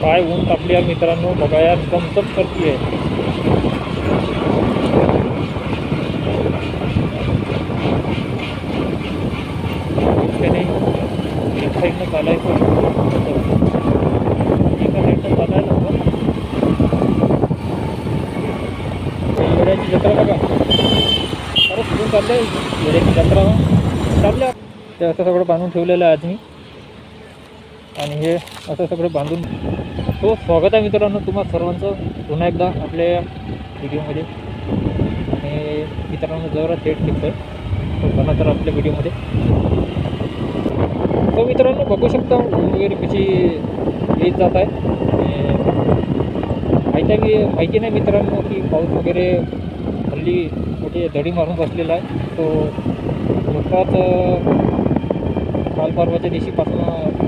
काय ऊन तापली आहे मित्रांनो बघा यार चमचम करती आहे त्याने एक साईडनं चालायचं. एका साईडनं चालायला हवं. जत्रा बघा. खरंच कुठून चाललंय वेड्याची जत्रा. चालल्या. ते असं सगळं बांधून ठेवलेलं आहे आज मी आणि हे असं सगळं बांधून तो स्वागत आहे मित्रांनो तुम्हा सर्वांचं. पुन्हा एकदा आपल्या व्हिडिओमध्ये. आणि मित्रांनो जरा थेट निघतोय. तो पुन्हा तर आपल्या व्हिडिओमध्ये. तो मित्रांनो बघू शकता ऊन वगैरे कशी येत जात आहे. आणि माहिती आहे की माहिती नाही मित्रांनो की पाऊस वगैरे हल्ली कुठे दडी मारून बसलेला आहे. तो नुकताच काल परवाच्या दिवशीपासून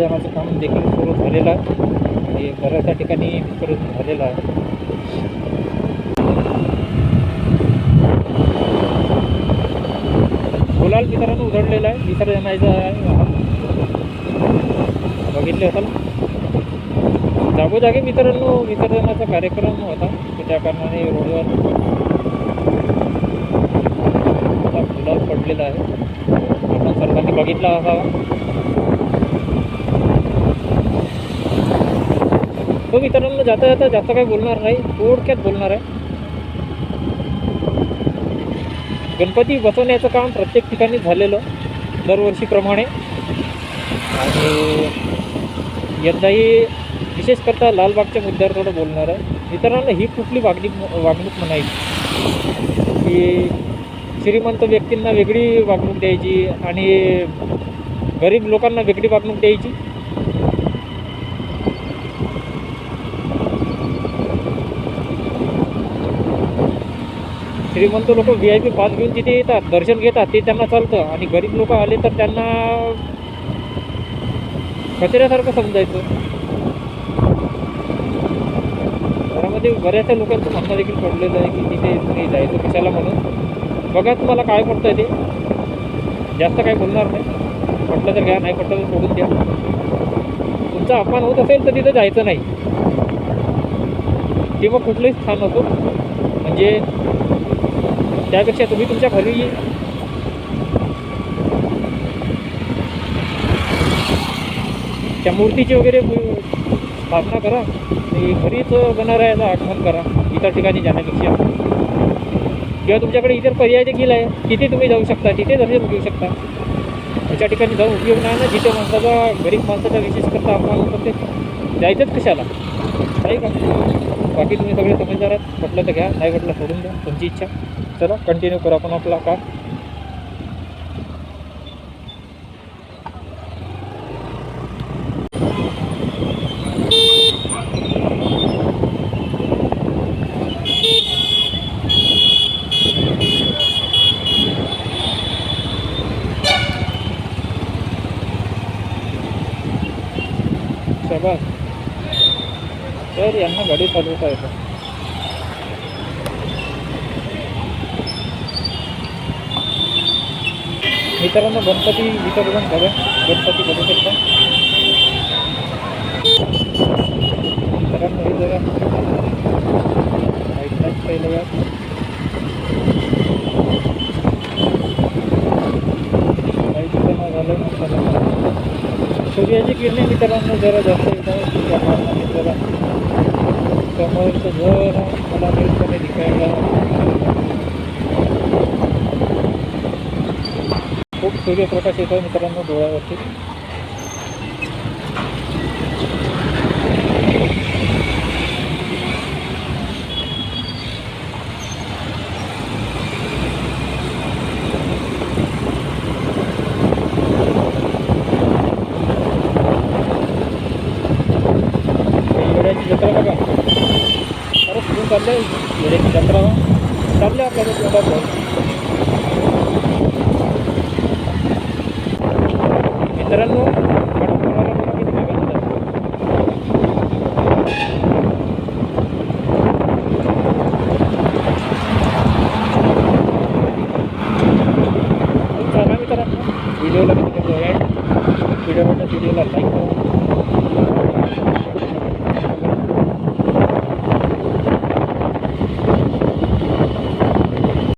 विसर्जनाचं काम देखील सुरू झालेलं आहे. आणि बऱ्याचशा ठिकाणी विसर्जन झालेलं आहे. गुलाल मित्रांनो उधळलेला आहे. विसर्जनाचा बघितले असाल. जागोजागी मित्रांनो विसर्जनाचा कार्यक्रम होता. त्या कारणाने रोडवर गुलाल पडलेला आहे. आपण सर्वांनी बघितला असावा. तो मित्रांनो जाता जाता जास्त काही बोलणार नाही थोडक्यात बोलणार आहे. गणपती बसवण्याचं काम प्रत्येक ठिकाणी झालेलं दरवर्षीप्रमाणे. आणि यंदाही विशेष करता लालबागच्या मुद्द्यावर थोडं बोलणार आहे. मित्रांनो ही कुठली वागणूक वागणूक म्हणायची? की श्रीमंत व्यक्तींना वेगळी वागणूक द्यायची आणि गरीब लोकांना वेगळी वागणूक द्यायची? श्रीमंत लोक व्ही आय पी पास घेऊन तिथे येतात दर्शन घेतात ते त्यांना चालतं. आणि गरीब लोक आले तर त्यांना कचऱ्यासारखं समजायचं. घरामध्ये बऱ्याचशा लोकांचं म्हणणं देखील पडलेलं आहे की तिथे तुम्ही जायचं कशाला म्हणून. बघा तुम्हाला काय पडतं ते. जास्त काय बोलणार नाही. पटलं तर घ्या नाही पटलं तर सोडून द्या. तुमचा अपमान होत असेल तर तिथं जायचं नाही. किंवा कुठलंही स्थान असो. म्हणजे त्यापेक्षा तुम्ही तुमच्या घरी त्या मूर्तीची वगैरे स्थापना करा. आणि घरीच गणरायाला आठवण करा. इतर ठिकाणी जाण्यापेक्षा. किंवा तुमच्याकडे इतर पर्याय देखील आहे. तिथे तुम्ही जाऊ शकता. तिथे दर्शन घेऊ शकता. त्याच्या ठिकाणी जाऊन उपयोग नाही ना जिथे माणसाचा गरीब माणसाचा विशेष करता अपमान ते जायचंच कशाला? नाही का? बाकी तुम्ही सगळे समजदार आहात. म्हटलं तर घ्या. नाही म्हटलं सोडून द्या. तुमची इच्छा. चला कंटिन्यू करू आपण आपला काम तर यांना गाडी चालवता येतं. मित्रांनो गणपती विसर्जन झालं गणपती बघू शकता. मित्रांनो हे जरा ऐकण्याच पहिलं या सूर्याची किरणे मित्रांनो जरा जास्त येतात. त्या कारणाने जरा समोरचं जरा मला नीटपणे दिसायला खूप सूर्यप्रकाश येतो मित्रांनो डोळ्यावरती वेड्याची जत्रा बघा खरंच कुठून चाललंय वेड्याची जत्रा चालल्या आपल्याला Các bạn sẽ.